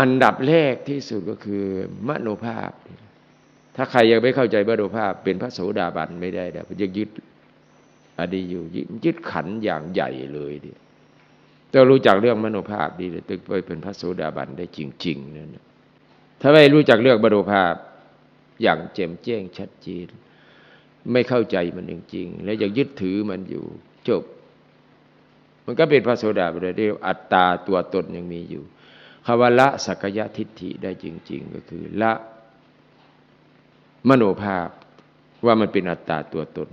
อันดับแรกที่สุดก็คือมโนภาพ ถ้าใครยังไม่เข้าใจมโนภาพ เป็นพระโสดาบันไม่ได้นะยังยึดอดีอยู่ยึดขันอย่างใหญ่เลยดิต้องรู้จักเรื่องมโนภาพดีเลยตึกไปเป็นพระโสดาบันได้จริงๆนั่นถ้าไม่รู้จักเรื่องมโนภาพอย่างแจ่มแจ้งชัดเจนไม่เข้าใจมันจริงๆแล้วยังยึดถือมันอยู่จบ มันก็เป็นพระโสดาบันได้อัตตาตัวตนยังมีอยู่ คำว่าละสักยะทิฏฐิได้จริง ๆ ก็คือละมโนภาพว่ามันเป็นอัตตาตัวตน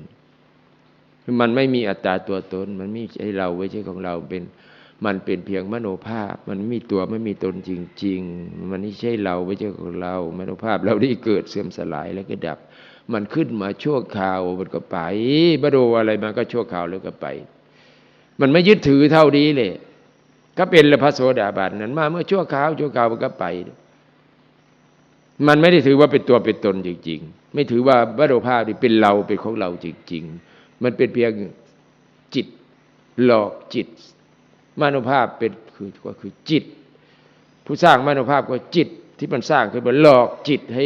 มันไม่มีอัตตาตัวตน มันไม่ใช่เราไม่ใช่ของเราเป็นมันเป็นเพียงมโนภาพ มันไม่มีตัวไม่มีตนจริง ๆ มันไม่ใช่เราไม่ใช่ของเรา มโนภาพเราที่เกิดเสื่อมสลายแล้วก็ดับ มันขึ้นมาชั่วคราวมันก็ไปมโนอะไรมันก็ชั่วคราวแล้วก็ไป มันไม่ยึดถือเท่านี้เลย ก็เป็นพระโสดาบันนั้นมาเมื่อชั่วคราวชั่วคราวมันก็ไป มันไม่ได้ถือว่าเป็นตัวเป็นตนจริง ๆ ไม่ถือว่ามโนภาพนี่เป็นเราเป็นของเราจริง ๆ มันเป็นเพียงจิตหลอกจิตมโนภาพเป็นคือก็คือจิต ผู้สร้างมโนภาพก็จิตที่มันสร้างขึ้นมาหลอกจิตให้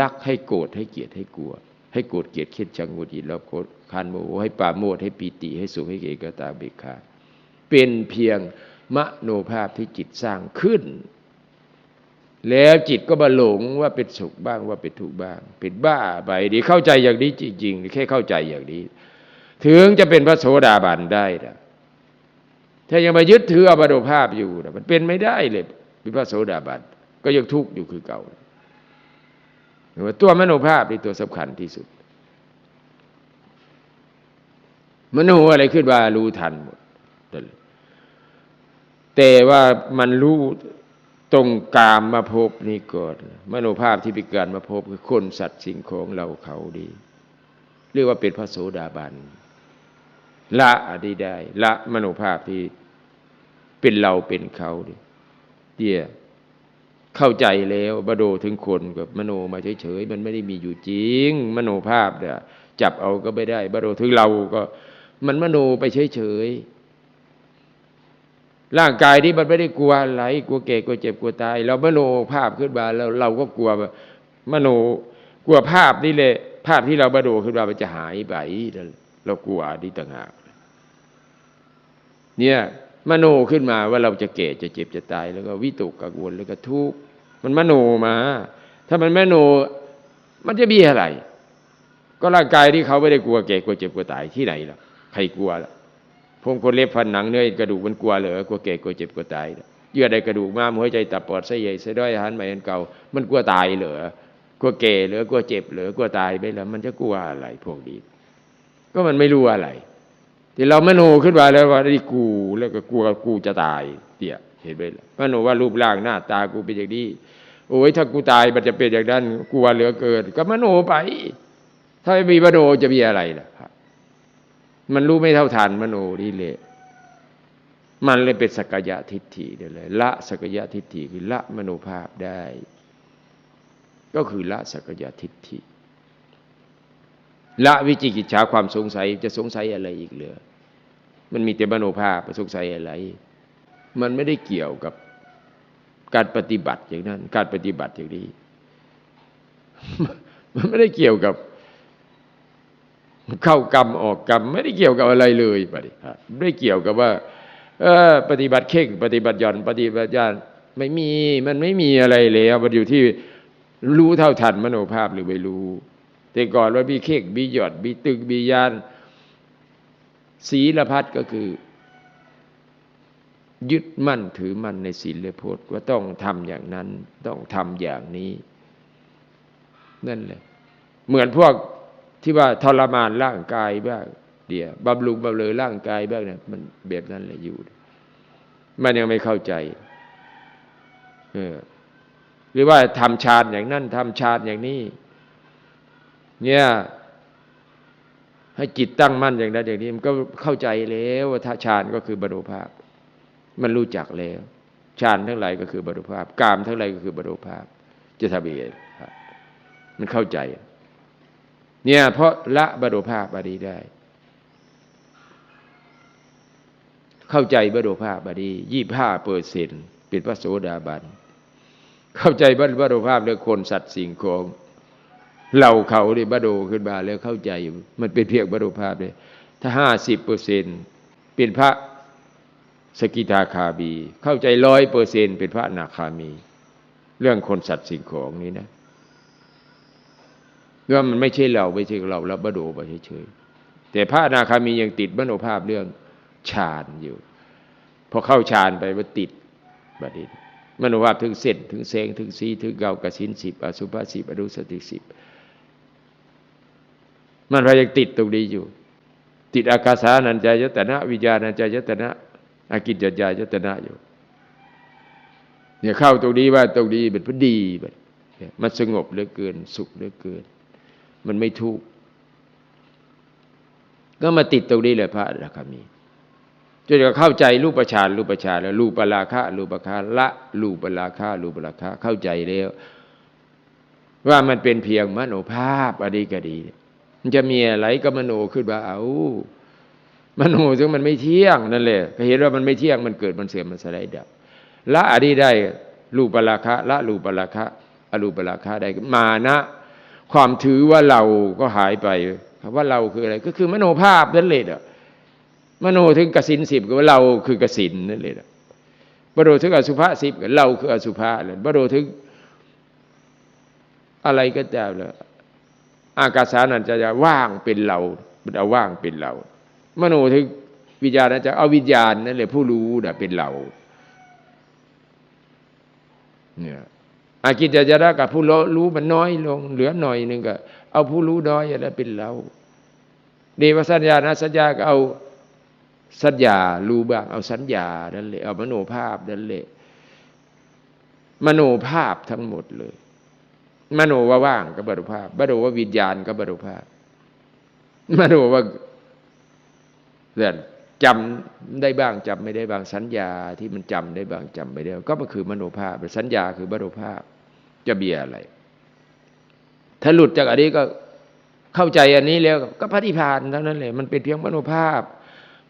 รักให้โกรธให้เกลียดให้กลัว ให้โกรธเกลียดเข็ดชังวุดีแล้วโกรธ คานโมโหให้ปาโมดให้ปีติให้สุขให้เอกตาเบิกขาเป็นเพียงมโนภาพที่จิตสร้างขึ้น แล้วจิตก็มาหลงว่าเป็นสุขบ้างว่าเป็นทุกข์บ้าง เป็นบ้าไปดีเข้าใจอย่างนี้จริงๆแค่เข้าใจอย่างนี้ ถึงจะเป็นพระโสดาบันได้นะถ้ายังมายึดถืออวโดภาพอยู่นะมันเป็นไม่ได้เลยเป็นพระโสดาบันก็ยังทุกข์อยู่คือเก่าตัวมโนภาพนี่ตัวสำคัญที่สุด มโนอะไรขึ้นมารู้ทันหมดแต่ว่ามันรู้ตรงกามมาพบนี่ก่อนมโนภาพที่เป็นการมาพบคือคนสัตว์สิ่งของเราเขาดี เรียกว่าเป็นพระโสดาบันละอดีได้ ละมโนภาพที่เป็นเราเป็นเขาดิเดียเข้าใจแล้วบโดถึงคนกับมโนมาเฉยๆมันไม่ได้มีอยู่จริง มโนภาพเนี่ยจับเอาก็ไม่ได้บโดถึงเราก็ มันมโนไปเฉยๆร่างกายที่มันไม่ได้กลัวอะไรกลัวแก่กลัวเจ็บกลัวตาย เรามโนภาพขึ้นมาแล้วเราก็กลัวมโนกลัวภาพนี่แหละภาพที่เราบโดขึ้นมามันจะหายไปเรากลัวดีต่างหากเนี่ยมโนขึ้นมาว่าเราจะเก่จะเจ็บจะตาย แล้วก็วิตกกังวลแล้วก็ทุกข์มันมโนมา ถ้ามันมโนมันจะมีอะไร ก็ร่างกายที่เขาไม่ได้กลัวแก่กลัวเจ็บกลัวตายที่ไหนล่ะ ใครกลัวล่ะพงคนเล็บฟันหนังเนื้อกระดูกมันกลัวเหรอกลัวแก่กลัวเจ็บกลัวตายเยื่อใดกระดูกม้ามหัวใจตับปอดไส้ใหญ่ไส้ด้อยอาหารใหม่อันเก่ามันกลัวตายเหรอกลัวแก่เหรอกลัวเจ็บเหรอกลัวตายไปแล้วมันจะกลัวอะไรพวกนี้ก็มันไม่รู้อะไร ที่เรามโนขึ้นมาแล้วว่านี่กูแล้วก็กลัวกูจะตายเตี่ยเห็นไหมมโนว่ารูปร่างหน้าตากูเป็นอย่างนี้โอ้ยถ้ากูตายมันจะเป็นอย่างนั้นกลัวเหลือเกิน ก็มโนไป ถ้าไม่มีมโนจะมีอะไรล่ะครับ มันรู้ไม่เท่าทันมโนนี่เลมันเลยเป็นสักยะทิฏฐิเลย ละสักยะทิฏฐิคือละมโนภาพได้ ก็คือละสักยะทิฏฐิ ละวิจิกิจฉาความสงสัยจะสงสัยอะไรอีกเหลือ มันมีแต่มโนภาพสงสัยอะไร มันไม่ได้เกี่ยวกับการปฏิบัติอย่างนั้น การปฏิบัติอย่างนี้ มันไม่ได้เกี่ยวกับ เข้ากรรมออกกรรม ไม่ได้เกี่ยวกับอะไรเลยปฏิบัติไม่เกี่ยวกับว่าเออปฏิบัติเข่ง ปฏิบัติย่อนปฏิบัติยานไม่มีมันไม่มีอะไรแล้วมันอยู่ที่รู้เท่าทันมโนภาพหรือไม่รู้ แต่ก่อนว่ามีเค้กมีหยอดมีตึกมียานศีลพัดก็คือ ยึดมั่นถือมั่นในศีลพจน์ว่าต้องทำอย่างนั้นต้องทำอย่างนี้ นั่นแหละเหมือนพวก ที่ว่าทรมานร่างกายบ้างเดียวบำรุงบำเรอร่างกายบ้างเนี่ยมันแบบนั้นแหละอยู่ มันยังไม่เข้าใจ เออ หรือว่าทำฌานอย่างนั้นทำฌานอย่างนี้ เนี่ยให้จิตตั้งมั่นอย่างนั้นอย่างนี้มันก็เข้าใจแล้วว่าฌานก็คือบรรภาพ มันรู้จักแล้วฌานทั้งหลายก็คือบรรภาพกามทั้งหลายก็คือบรรภาพ จะทำยังไงมันเข้าใจ เนี่ยเพราะละบรรภาพอดีได้ เข้าใจบรรลุภาพบดียี่ห้าเปอร์เซ็นเป็นพระโสดาบัน เข้าใจบรรลุภาพเรื่องคนสัตว์สิ่งของเราเขาเนี่ยบรรลุขึ้นมาแล้วเข้าใจมันเป็นเพียงบรรลุภาพเลยถ้าห้าสิบเปอร์เซ็นเป็นพระสกิทาคาบี เข้าใจร้อยเปอร์เซ็นเป็นพระนาคามี เรื่องคนสัตว์สิ่งของนี้นะ ว่ามันไม่ใช่เราไม่ใช่เราเราบรรลุไปเฉยๆแต่พระอนาคามียังติดมโนภาพเรื่องฌานอยู่พอเข้าฌานไปว่าติดบัดนี้มโนภาพถึงเส้นถึงแสงถึงสีถึงเกากสินสิบอสุภาสิบอนุสติสิบมันพยังติดตรงนี้อยู่ ติดอากาสานัญจายตนะ วิญญาณัญจายตนะอากิจจญายตนะอยู่เนี่ยเข้าตรงนี้ว่าตรงนี้เป็นพอดีแบบมันสงบเหลือเกิน สุขเหลือเกิน มันไม่ทุกข์ก็มาติดตรงนี้เลยพระอนาคามีจนจะเข้าใจรูปฌานรูปฌานแล้วรูปราคะรูปคาละรูปราคะรูปราคะเข้าใจแล้ว ว่ามันเป็นเพียงมโนภาพอดีก็ดี มันจะมีอะไรก็มโนขึ้นมาเอามโนซึ่งมันไม่เที่ยงนั่นแหละก็เห็นว่ามันไม่เที่ยงมันเกิดมันเสื่อมมันสลายดับละอดีได้รูปราคะละรูปราคะอรูปราคะได้มานะ ความถือว่าเราก็หายไปคำว่าเราคืออะไร ก็คือมโนภาพนั่นแหละมโนถึงกสินสิบก็ว่าเราคือกสินนั่นเลยนะบโรถึงอสุภะสิบก็เราคืออสุภะเลยบโรถึงอะไรก็ตามเลยอากาสานันจะว่างเป็นเรามันเอาว่างเป็นเรา มโนถึงวิญญาณจะเอาวิญญาณนั่นแหละผู้รู้นะเป็นเรา เนี่ย อากิจจาระกับผู้รู้มันน้อยลง เหลือหน่อยหนึ่งก็เอาผู้รู้น้อยอะไรเป็นเราเดวสัญญาณสัญญาก็เอาสัญญารู้บ้างเอาสัญญานั่นแหละเอามโนภาพนั่นแหละมโนภาพทั้งหมดเลย มโนว่าว่างกับบรุภาพมโนว่าวิญญาณกับบรุภาพ มโนว่าเรื่องจำได้บ้างจำไม่ได้บางสัญญาที่มันจำได้บ้างจำไม่ได้ ก็มันคือมโนภาพสัญญาคือบรุภาพ จะเบียอะไร ถ้าหลุดจากอันนี้ก็เข้าใจอันนี้แล้วก็พระนิพพานเท่านั้นเลยมันเป็นเพียงมโนภาพ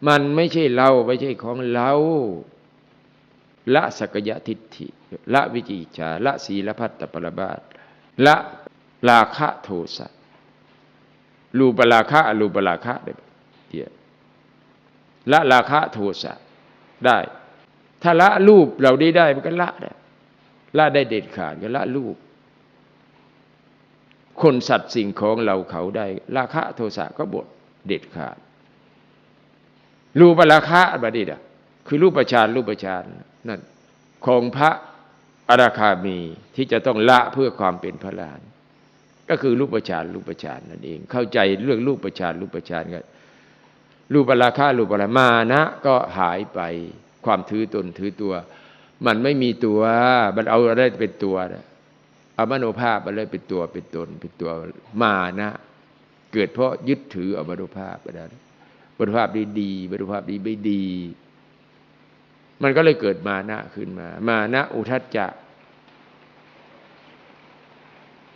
มันไม่ใช่เราไม่ใช่ของเราละสักยะทิฏฐิ ละวิจิจาละศีลพัตตปรบาทละราคะโทสะรูปราคะอรูปราคะได้เดียละราคะโทสะได้ ถ้าละรูปเราได้ได้มันก็ละได้ ละได้เด็ดขาดก็ละรูปคนสัตว์สิ่งของเราเขาได้ ราคะโทสะก็บทเด็ดขาด รูปราคะบดีดะคือรูปฌานรูปฌานนั่นของพระอราคามีที่จะต้องละเพื่อความเป็นพระลาน ก็คือรูปฌานรูปฌานนั่นเอง เข้าใจเรื่องรูปฌานรูปฌานกันรูปราคะรูปรามานะก็หายไปความถือตนถือตัว มันไม่มีตัว มันเอาอะไรเป็นตัวเอามโนภาพอะไรเป็นตัวเป็นตนเป็นตัวมานะ เกิดเพราะยึดถือเอามโนภาพไปนั้นภาพดีดีบริภาพดีไม่ดี มันก็เลยเกิดมานะขึ้นมา มานะอุทัจจะ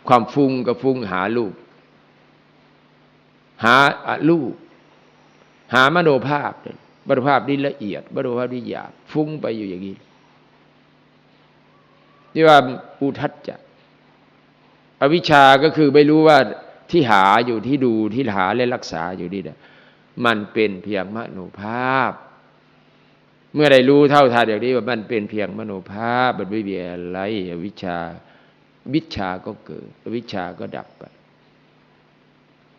ความฟุ้งกับฟุ้งหาลูก หาลูก หามโนภาพบริภาพนี่ละเอียดบริภาพนี่หยาบฟุ้งไปอยู่อย่างนี้ ที่ว่าอุทัจจะอวิชาก็คือไม่รู้ว่าที่หาอยู่ที่ดูที่หาและรักษาอยู่นี่นะมันเป็นเพียงมโนภาพ เมื่อได้รู้เท่าทันอย่างนี้ว่ามันเป็นเพียงมโนภาพมันไม่มีอะไรอวิชาวิชาก็เกิดวิชาก็ดับไป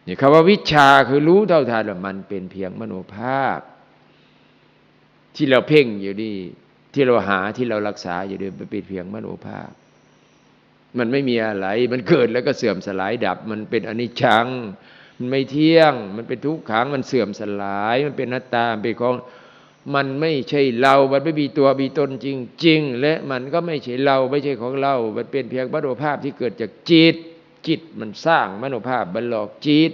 นี่คำว่าวิชาคือรู้เท่าทันว่ามันเป็นเพียงมโนภาพ ที่เราเพ่งอยู่นี่ ที่เราหาที่เรารักษาอยู่นี่มันเป็นเพียงมโนภาพ มันไม่มีอะไร มันเกิดแล้วก็เสื่อมสลายดับ มันเป็นอนิจจัง มันไม่เที่ยง มันเป็นทุกขัง มันเสื่อมสลาย มันเป็นนัตตาเป็นของมันไม่ใช่เรา มันไม่มีตัวมีตนจริง ๆ และมันก็ไม่ใช่เรา ไม่ใช่ของเรา มันเป็นเพียงมโนภาพที่เกิดจากจิต จิตมันสร้างมโนภาพมันหลอกจิต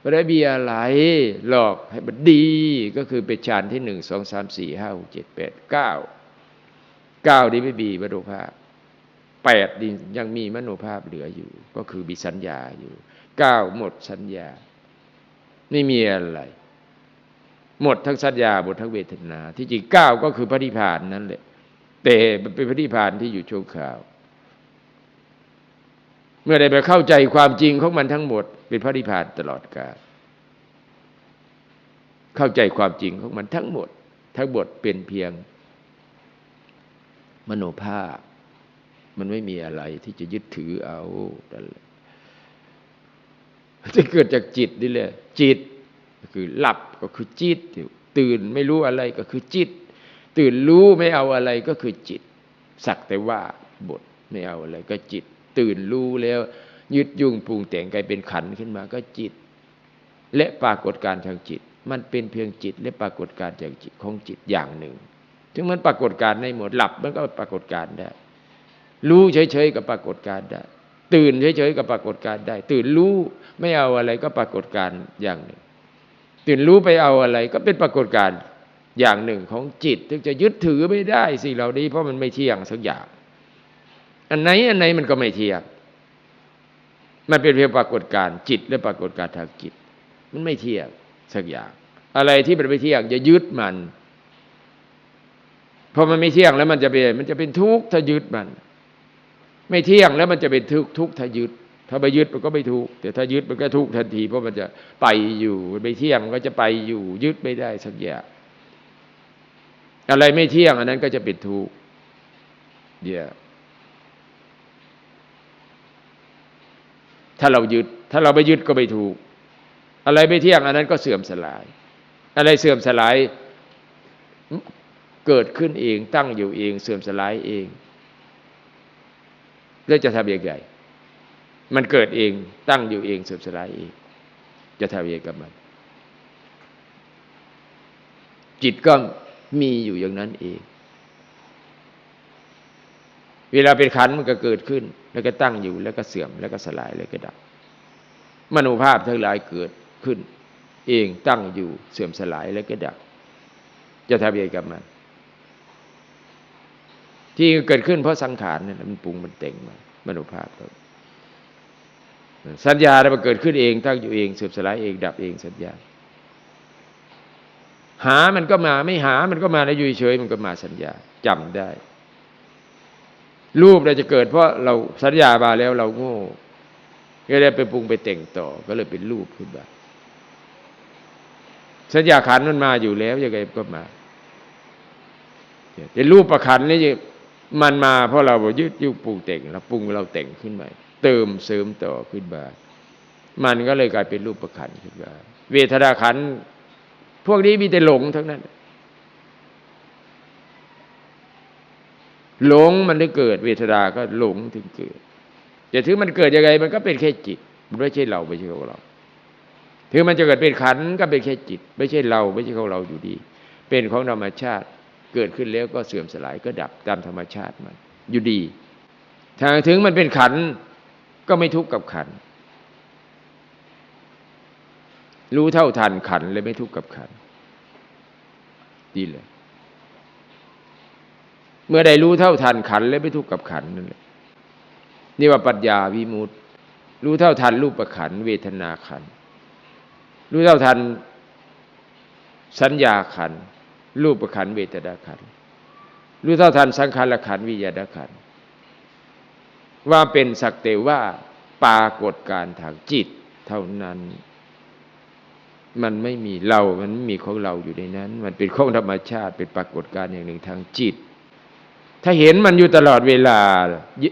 ไม่ได้มีอะไรหลอกให้มันดี ก็คือเป็นฌานที่หนึ่งสองสามสี่ห้าหกเจ็ดแปดเก้า เก้านี้ไม่มีมโนภาพแปดนี่ยังมีมโนภาพเหลืออยู่ ก็คือมีสัญญาอยู่เก้าหมดสัญญา ไม่มีอะไร หมดทั้งสัญญาหมดทั้งเวทนา ที่จริงเก้าก็คือพระนิพพานนั่นแหละแต่เป็นพระนิพพานที่อยู่ชั่วคราว เมื่อได้ไปเข้าใจความจริงของมันทั้งหมด เป็นพระนิพพานตลอดกาลเข้าใจความจริงของมันทั้งหมด ทั้งหมดเป็นเพียง มโนภาพ มันไม่มีอะไรที่จะยึดถือเอาจะเกิดจากจิตนี่แหละจิตก็คือหลับก็คือจิต ตื่นไม่รู้อะไรก็คือจิต ตื่นรู้ไม่เอาอะไรก็คือจิต สักแต่ว่าบทไม่เอาอะไร ก็จิต ตื่นรู้แล้ว ยึดยุ่งปรุงแต่งกลายเป็นขันขึ้นมาก็จิต และปรากฏการทางจิต มันเป็นเพียงจิต และปรากฏการจากจิตของจิตอย่างหนึ่ง ถึงมันปรากฏการในหมดหลับมันก็ปรากฏการได้ รู้เฉยๆกับปรากฏการได้ ตื่นเฉยๆกับปรากฏการได้ ตื่นรู้ไม่เอาอะไรก็ปรากฏการอย่างหนึ่ง ตื่นรู้ไปเอาอะไรก็เป็นปรากฏการอย่างหนึ่งของจิตถึงจะยึดถือไม่ได้สิ่งเหล่านี้เพราะมันไม่เที่ยงสักอย่าง อันไหนอันไหนมันก็ไม่เที่ยง มันเป็นเพียงปรากฏการจิตและปรากฏการทางจิต มันไม่เที่ยงสักอย่าง อะไรที่มันไม่เที่ยงอย่ายึดมัน พอมันไม่เที่ยงแล้วมันจะเป็นมันจะเป็นทุกข์ถ้ายึดมัน ไม่เที่ยงแล้วมันจะเป็นทุกข์ทุกข์ถ้ายึด ถ้าไปยึดมันก็ไม่ทุกข์แต่ถ้ายึดมันก็ทุกข์ทันที เพราะมันจะไปอยู่มันไม่เที่ยงมันก็จะไปอยู่ ยึดไม่ได้สักอย่างอะไรไม่เที่ยงอันนั้นก็จะเป็นทุกข์เดี๋ยวถ้าเรายึด ถ้าเราไม่ยึดก็ไม่ถูก อะไรไม่เที่ยงอันนั้นก็เสื่อมสลาย อะไรเสื่อมสลาย เกิดขึ้นเองตั้งอยู่เอง เสื่อมสลายเอง แล้วจะทำยังไงมันเกิดเองตั้งอยู่เอง เสื่อมสลายเอง จะทำยังไงกับมัน จิตก็มีอยู่อย่างนั้นเอง เวลาเป็นขันมันก็เกิดขึ้น แล้วก็ตั้งอยู่แล้วก็เสื่อมแล้วก็สลายแล้วก็ดับมโนภาพทั้งหลายเกิดขึ้น เองตั้งอยู่เสื่อมสลายแล้วก็ดับจะทำยังไงกับมัน ที่เกิดขึ้นเพราะสังขารเนี่ยมันปรุงมันแต่งมามโนภาพเราสัญญาเนี่ยมันเกิดขึ้นเองตั้งอยู่เองเสื่อมสลายเองดับเองสัญญา หามันก็มาไม่หามันก็มาแล้วอยู่เฉยมันก็มาสัญญาจำได้ รูปเราจะเกิด เพราะเราสัญญามาแล้วเราโง่ก็เลยไปปรุงไปแต่งต่อ ก็เลยเป็นรูปขึ้นมาสัญญาขันมันมาอยู่แล้วยังไงก็มาแต่รูปประคันนี่ มันมาเพราะเรายึดยุปรุงแต่งเราปรุงเราแต่งขึ้นมาเติมเสริมต่อขึ้นมามันก็เลยกลายเป็นรูปประคันขึ้นมาเวทนาขันพวกนี้มีแต่หลงทั้งนั้น หลงมันถึงเกิด เวทนาก็หลงถึงเกิดแต่ถึงมันเกิดยังไง มันก็เป็นแค่จิตมันไม่ใช่เราไม่ใช่ของเรา ถึงมันจะเกิดเป็นขันก็เป็นแค่จิต ไม่ใช่เราไม่ใช่ของเราอยู่ดี เป็นของธรรมชาติ เกิดขึ้นแล้วก็เสื่อมสลายก็ดับตามธรรมชาติมัน อยู่ดีทางถึงมันเป็นขันก็ไม่ทุกข์กับขัน รู้เท่าทันขันเลยไม่ทุกข์กับขันดีเลย เมื่อได้รู้เท่าทันขันเลยไม่ทุกข์กับขันนั่นแหละนี่ว่าปัญญาวิมุตติรู้เท่าทันรูปขันเวทนาขันรู้เท่าทันสัญญาขัน รูปขันเวทนาขันรู้เท่าทันสังขารขันวิญญาณขันว่าเป็นสักแต่ว่าปรากฏการทางจิตเท่านั้น มันไม่มีเรา มันไม่มีของเราอยู่ในนั้น มันเป็นของธรรมชาติ เป็นปรากฏการอย่างหนึ่งทางจิต ถ้าเห็นมันอยู่ตลอดเวลา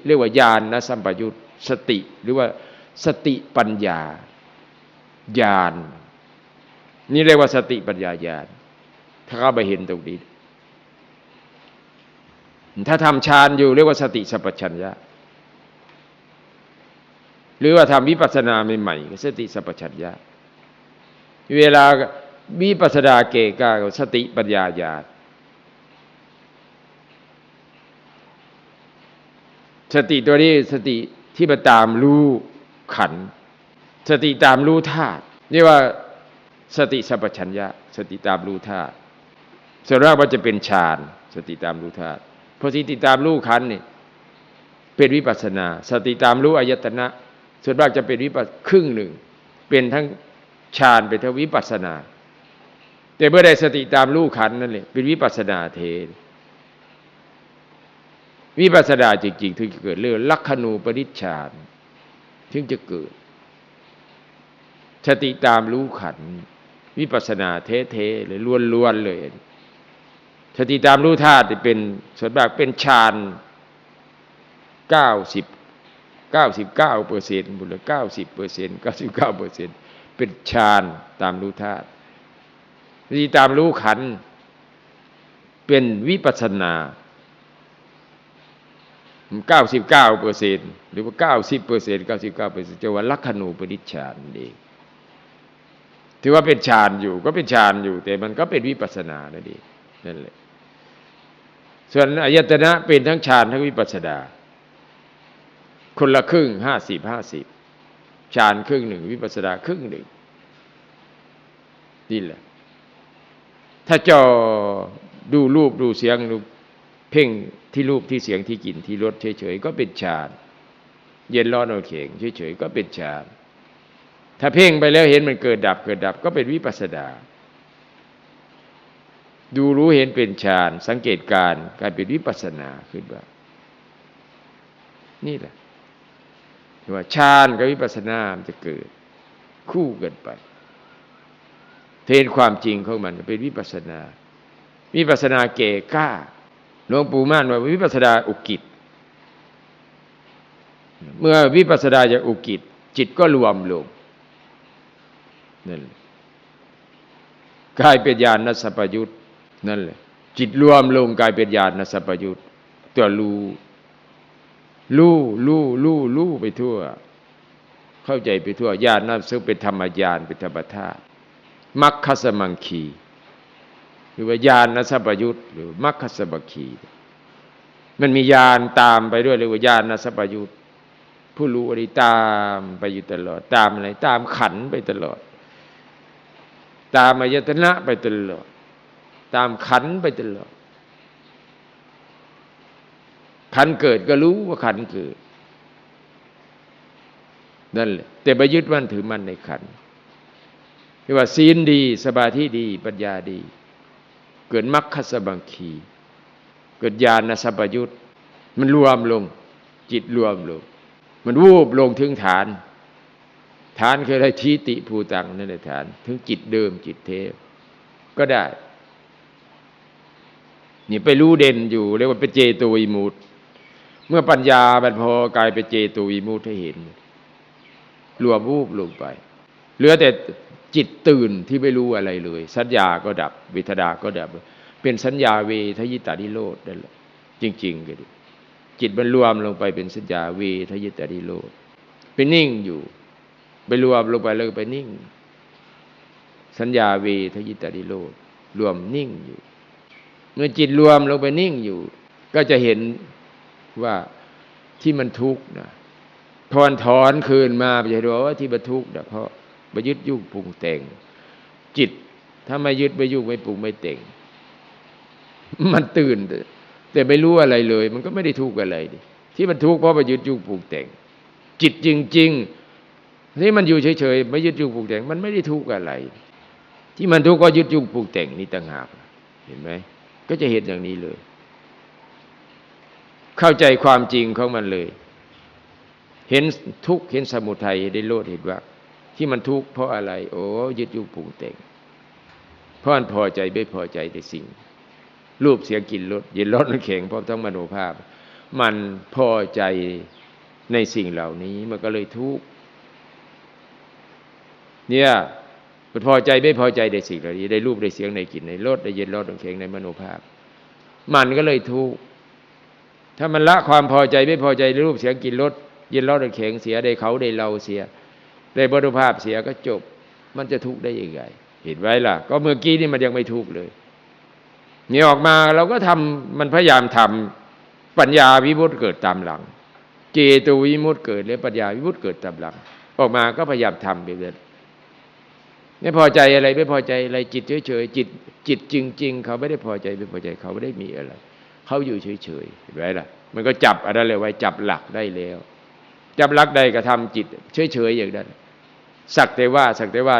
เรียกว่าญาณนะสัมปยุตสติ หรือว่าสติปัญญาญาณนี่เรียกว่าสติปัญญาญาณ ถ้าเข้าไปเห็นตรงนี้ ถ้าทำฌานอยู่เรียกว่าสติสัพชัญญะ หรือว่าทำวิปัสสนาใหม่ๆสติสัพชัญญะ เวลาวิปัสสนาเกกาสติปัญญาญาณสติตัวนี้สติที่มาตามรู้ขัน สติตามรู้ธาตุนี่ว่าสติสัพชัญญะ สติตามรู้ธาตุ ส่วนมากมันจะเป็นฌานสติตามรู้ธาตุพอสติตามรู้ขันนี่เป็นวิปัสนา สติตามรู้อายตนะ ส่วนมากจะเป็นวิปัสครึ่งหนึ่ง เป็นทั้งฌานไปทวิปัสนา แต่เมื่อได้สติตามรู้ขันนั่นแหละเป็นวิปัสนาเทศวิปัสนาจริงๆถึงจะเกิดเรื่องลักขณูปนิชฌานถึงจะเกิด สติตามรู้ขัน วิปัสนาเทๆเลยล้วนๆเลย สติตามรู้ธาตุเป็นส่วนมากเป็นฌานเก้าสิบเก้าสิบเก้าเปอร์เซ็นต์บุญเก้าสิบเปอร์เซ็นต์เก้าสิบเก้าเปอร์เซ็นต์เป็นฌานตามรู้ธาตุสติตามรู้ขันเป็นวิปัสสนาเก้าสิบเก้าเปอร์เซ็นต์หรือว่าเก้าสิบเปอร์เซ็นต์เก้าสิบเก้าเปอร์เซ็นต์จะว่าลักขณูปนิชฌานเองถือว่าเป็นฌานอยู่ก็เป็นฌานอยู่ แต่มันก็เป็นวิปัสสนานั่นเองนั่นแหละ ส่วนอายตนะเป็นทั้งฌานทั้งวิปัสสนาคนละครึ่งห้าสิบห้าสิบฌานครึ่งหนึ่งวิปัสสนาครึ่งหนึ่งนี่แหละ ถ้าจอดูรูปดูเสียงดูเพ่งที่รูปที่เสียงที่กลิ่นที่รสเฉยๆก็เป็นฌานเย็นร้อนเอเข่งเฉยๆก็เป็นฌานถ้าเพ่งไปแล้วเห็นมันเกิดดับเกิดดับก็เป็นวิปัสสนา ดูรู้เห็นเป็นฌานสังเกตการกลายเป็นวิปัสสนาขึ้นมานี่แหละว่าฌานกับวิปัสสนามันจะเกิด คู่กันไป เทนความจริงของมันเป็นวิปัสสนา วิปัสสนาเก่กล้าหลวงปู่ม่านว่าวิปัสสนาอุกิจ เมื่อวิปัสสนาจะอุกิจ จิตก็รวมลงนั่นกลายเป็นญาณสัพพยุต นั่นแหละ จิตรวมลงกลายเป็นญาณสัพยุตตัวรู้รู้รู้รู้รู้ไปทั่ว เข้าใจไปทั่วญาณนั้นซึ่งเป็นธรรมญาณเป็นธรรมธาตุมัคคสมังคีหรือว่าญาณสัพยุตหรือมัคคสมังคีมันมีญาณตามไปด้วยเรียกว่าญาณสัพพยุตผู้รู้อะไรตามไปอยู่ตลอด ตามอะไรตามขันไปตลอด ตามอายตนะไปตลอด ตามขันไปตลอดขันเกิดก็รู้ว่าขันเกิดนั่นแหละแต่ไปยึดมั่นถือมั่นในขันที่ว่าศีลดีสมาธิดี ปัญญาดี เกิดมรรคสบังคี เกิดญาณสัพพยุตมันรวมลง จิตรวมลง มันวูบลงถึงฐาน ฐานคืออะไรทีติภูตังนั่นแหละฐาน ถึงจิตเดิมจิตเทพก็ได้ นี่ไปรู้เด่นอยู่เรียกว่าเป็นเจโตวิมุตเมื่อปัญญาบันพอกลายเป็นเจโตวิมุตให้เห็นรวมวูบลงไป เหลือแต่จิตตื่นที่ไม่รู้อะไรเลย สัญญาก็ดับเวทนาก็ดับ เป็นสัญญาเวทยิตานิโรธนั่นแหละจริง ๆก็ดจิตมันรวมลงไปเป็นสัญญาเวทยิตานิโรธเป็นนิ่งอยู่ ไปรวมลงไปแล้วก็ไปนิ่ง สัญญาเวทยิตานิโรธรวมนิ่งอยู่ เมื่อจิตรวมลงไปนิ่งอยู่ ก็จะเห็นว่าที่มันทุกข์นะถอนถอนคืนมาไปจะรู้ว่าที่มันทุกข์นะเพราะไปยึดยุ่งปรุงแต่ง จิต ถ้าไม่ยึดไม่ยุ่งไม่ปรุงไม่แต่งมันตื่น แต่ไม่รู้อะไรเลย มันก็ไม่ได้ทุกข์อะไรดิที่มันทุกข์เพราะไปยึดยุ่งปรุงแต่ง จิตจริง ๆ นี่มันอยู่เฉยๆไม่ยึดยุ่งปรุงแต่ง มันไม่ได้ทุกข์อะไร ที่มันทุกข์ก็ยึดยุ่งปรุงแต่งนี่ต่างหากเห็นไหม ก็จะเห็นอย่างนี้เลย เข้าใจความจริงของมันเลย เห็นทุกข์เห็นสมุทัยได้โลดเห็นว่า ที่มันทุกข์เพราะอะไร โอ้ยึดยุ่งปรุงแต่งเพราะมันพอใจไม่พอใจในสิ่ง รูปเสียงกลิ่นรสเย็นร้อนแข็งพร้อมทั้งมโนภาพ มันพอใจในสิ่งเหล่านี้มันก็เลยทุกข์เนี่ย มันพอใจไม่พอใจในสิ่งเหล่านี้ได้รูปได้เสียงในกลิ่นในรสได้เย็นร้อนแข็งในมโนภาพ มันก็เลยทุกข์ถ้ามันละความพอใจไม่พอใจในรูปเสียงกลิ่นรสเย็นร้อนแข็งเสียได้เขาได้เราเสีย ได้มโนภาพเสียก็จบ มันจะทุกข์ได้ยังไงเห็นไว้ล่ะ ก็เมื่อกี้นี่มันยังไม่ทุกข์เลยนี่ออกมาเราก็ทำมันพยายามทำปัญญาวิมุตติเกิดตามหลัง เจตวิมุตติเกิดและปัญญาวิมุตติเกิดตามหลัง ออกมาก็พยายามทำไปเลย ไม่พอใจอะไรไม่พอใจอะไรจิตเฉยๆจิตจิตจริง ๆ เขาไม่ได้พอใจไม่พอใจเขาไม่ได้มีอะไร เขาอยู่เฉยๆเห็นไหมล่ะ มันก็จับอะไรเลยไว้จับหลักได้แล้ว จับหลักได้กระทำจิตเฉยๆอย่างนั้นสักแต่ว่าสักแต่ว่า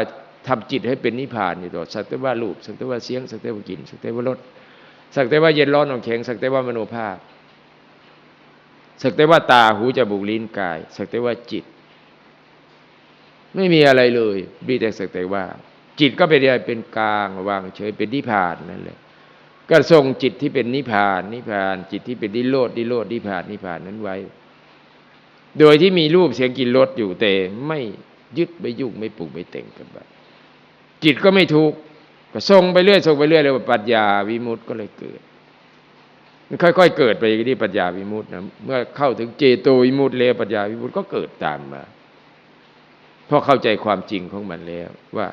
ทำจิตให้เป็นนิพพานอยู่ตลอดสักแต่ว่ารูปสักแต่ว่าเสียงสักแต่ว่ากลิ่นสักแต่ว่ารสสักแต่ว่าเย็นร้อนอ่อนแข็งสักแต่ว่ามโนภาพสักแต่ว่าตาหูจมูกลิ้นกาย สักแต่ว่าจิต ไม่มีอะไรเลยมีแต่สักแต่ว่า จิตก็เป็นอะไรเป็นกลางวางเฉยเป็นนิพพานนั่นแหละก็ทรงจิตที่เป็นนิพพาน นิพพาน จิตที่เป็นนิโรดนิโรดนิพพานนิพพานนั้นไว้ โดยที่มีรูปเสียงกลิ่นรสอยู่แต่ไม่ยึดไม่ยุ่งไม่ปรุงไม่แต่งกันไปจิตก็ไม่ทุกข์ก็ทรงไปเรื่อยทรงไปเรื่อยเลยว่าปัญญาวิมุตติก็เลยเกิดมันค่อย ๆ เกิดไปที่ปัญญาวิมุตตินะเมื่อเข้าถึงเจโตวิมุตติแล้วปัญญาวิมุตติก็เกิดตามมา เพราะเข้าใจความจริงของมันแล้ว ว่า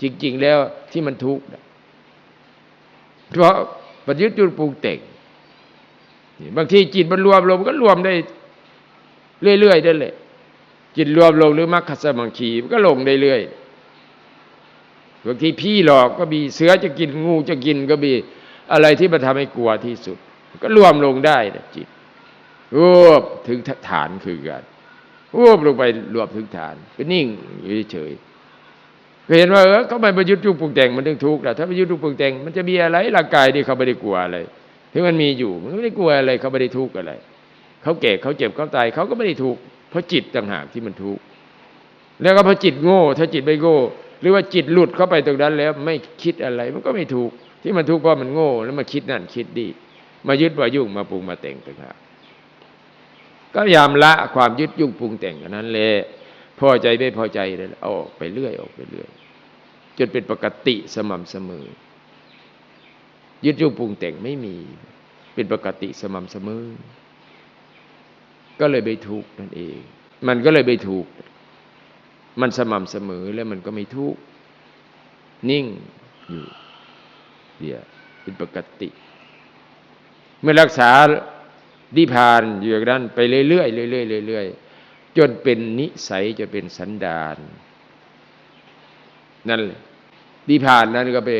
จริง ๆ แล้วที่มันทุกข์เพราะปัญญาจุดปรุงแต่งบางทีจิตมันรวมลงมันก็รวมได้เรื่อยๆนั่นแหละจิตรวมลงหรือมรรคสมังคีมันก็ลงได้เรื่อยบางทีพี่หลอกก็มีเสือจะกินงูจะกินก็มีอะไรที่มันทำให้กลัวที่สุด ก็รวมลงได้นะจิตรวบถึงฐานคือกัน วบลงไปรวบถึงฐานเป็นนิ่งอยู่เฉยเห็นว่าเออเขาไม่ประยุทธ์ยุคปรุงแต่งมันถึงทุกข์แต่ถ้าประยุทธ์ยุคปรุงแต่งมันจะมีอะไรร่างกายนี่เขาไม่ได้กลัวอะไรถึงมันมีอยู่มันไม่ได้กลัวอะไรเขาไม่ได้ทุกข์อะไรเขาแก่เขาเจ็บเขาตายเขาก็ไม่ได้ทุกข์เพราะจิตต่างหากที่มันทุกข์แล้วก็เพราะจิตโง่ ถ้าจิตไม่โง่ หรือว่าจิตหลุดเข้าไปตรงนั้นแล้วไม่คิดอะไรมันก็ไม่ทุกข์ที่มันทุกข์เพราะมันโง่แล้วมาคิดนั่นคิดดี มายึดมายุ่งมาปรุงมาแต่งต่างหาก ก็พยายามละความยึดยุ่งปรุงแต่งอันนั้นแหละพอใจไม่พอใจเลยเอาอกไปเรื่อยออกไปเรื่อยจนเป็นปกติสม่ำเสมอ ยึดยุ่งปรุงแต่งไม่มี เป็นปกติสม่ำเสมอ ก็เลยไม่ทุกนั่นเอง มันก็เลยไม่ทุกมันสม่ำเสมอแล้วมันก็ไม่ทุกนิ่งอยู่เดียวเป็นปกติ เมื่อรักษา ดิพานอยู่อย่างนั้นไปเรื่อยๆเรื่อยๆเรื่อยๆจนเป็นนิสัยจะเป็นสันดานนั่นดิพานนั้นก็ไป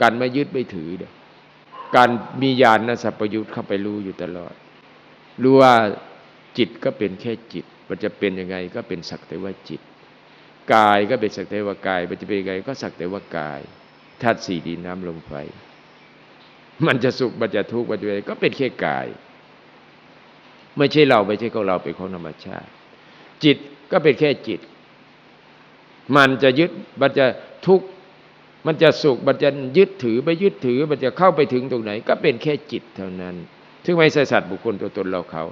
การไม่ยึดไม่ถือเดียการมีญาณสัพพยุตเข้าไปรู้อยู่ตลอด รู้ว่าจิตก็เป็นแค่จิต มันจะเป็นยังไงก็เป็นสักแต่ว่าจิต กายก็เป็นสักแต่ว่ากาย มันจะเป็นยังไงก็สักแต่ว่ากายธาตุสี่ดินน้ำลมไฟ มันจะสุขมันจะทุกข์มันจะอะไรก็เป็นแค่กาย ไม่ใช่เราไม่ใช่ของเราเป็นของธรรมชาติ จิตก็เป็นแค่จิต มันจะยึดมันจะทุกข์มันจะสุขมันจะยึดถือไม่ยึดถือ มันจะเข้าไปถึงตรงไหน ก็เป็นแค่จิตเท่านั้นถึงไม่ใช่สัตว์บุคคลตัวตนเราเขา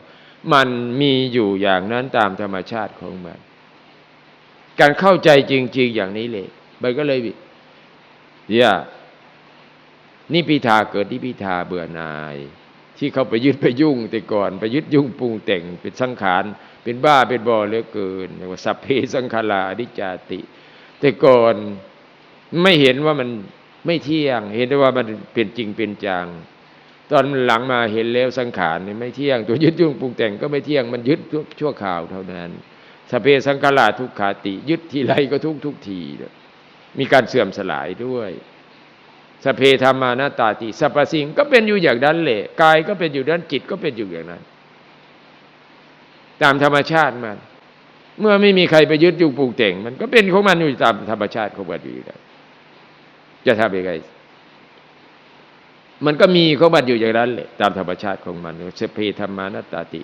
มันมีอยู่อย่างนั้นตามธรรมชาติของมัน การเข้าใจจริง ๆ อย่างนี้เลยมันก็เลยเนี่ยนิพิทาเกิดนิพิทาเบื่อหน่าย ที่เขาไปยึดไปยุ่งแต่ก่อน ไปยึดยุ่งปรุงแต่งเป็นสังขารเป็นบ้าเป็นบอเหลือเกินเรียกว่าสัพเพสังขาราอนิจจาติ แต่ก่อนไม่เห็นว่ามันไม่เที่ยง เห็นได้ว่ามันเป็นจริงเป็นจังตอนหลังมาเห็นแล้วสังขารเนี่ยไม่เที่ยง ตัวยึดยุ่งปรุงแต่งก็ไม่เที่ยงมันยึดชั่วข่าวเท่านั้นสพเพสังขาราทุกขาติ ยึดทีไรก็ทุกทุกที มีการเสื่อมสลายด้วย สเพธรรมานาตาติสรรพสิ่งก็เป็นอยู่อย่างนั้นแหละกายก็เป็นอยู่นั้นจิตก็เป็นอยู่อย่างนั้น ตามธรรมชาติมัน เมื่อไม่มีใครไปยึดยุ่ปรุงแต่ง มันก็เป็นของมันอยู่ตามธรรมชาติของมันอยู่แล้วจะทำยังไงมันก็มีของมันอยู่อย่างนั้นแหละตามธรรมชาติของมันสเพธรรมานาตาติ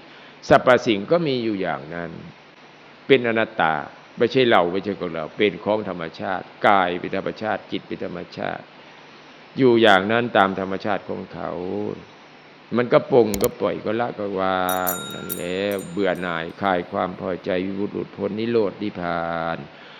สรรพสิ่งก็มีอยู่อย่างนั้น เป็นอนัตตา ไม่ใช่เราไม่ใช่ของเรา เป็นของธรรมชาติ กายเป็นธรรมชาติจิตเป็นธรรมชาติ อยู่อย่างนั้นตามธรรมชาติของเขา มันก็ปรงก็ปล่อยก็ละก็วางนั่นแหละเบื่อหน่ายคลายความพอใจวิบุตรพ้นนิโรธนิพพาน